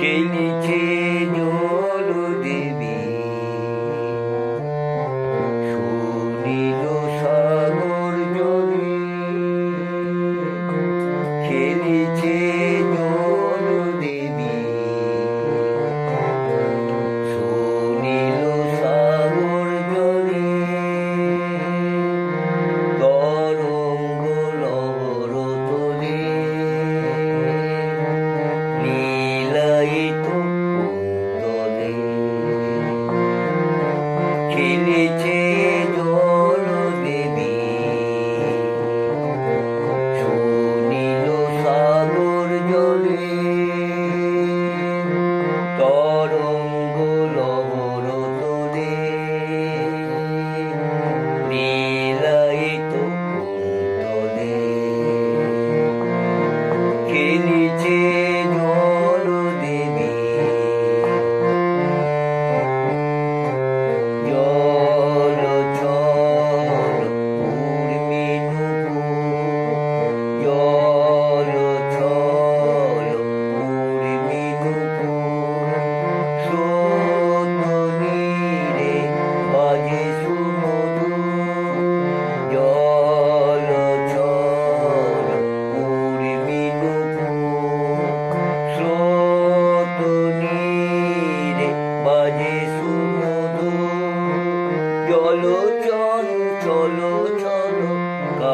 Keleceğim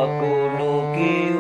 সকলকে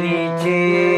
Trinity.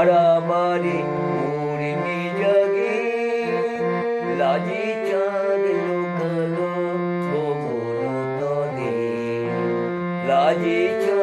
মারামারি উর্মি জাগে লাজি চাঁদ লোকালো ভুবন তলে লাজি চাঁদ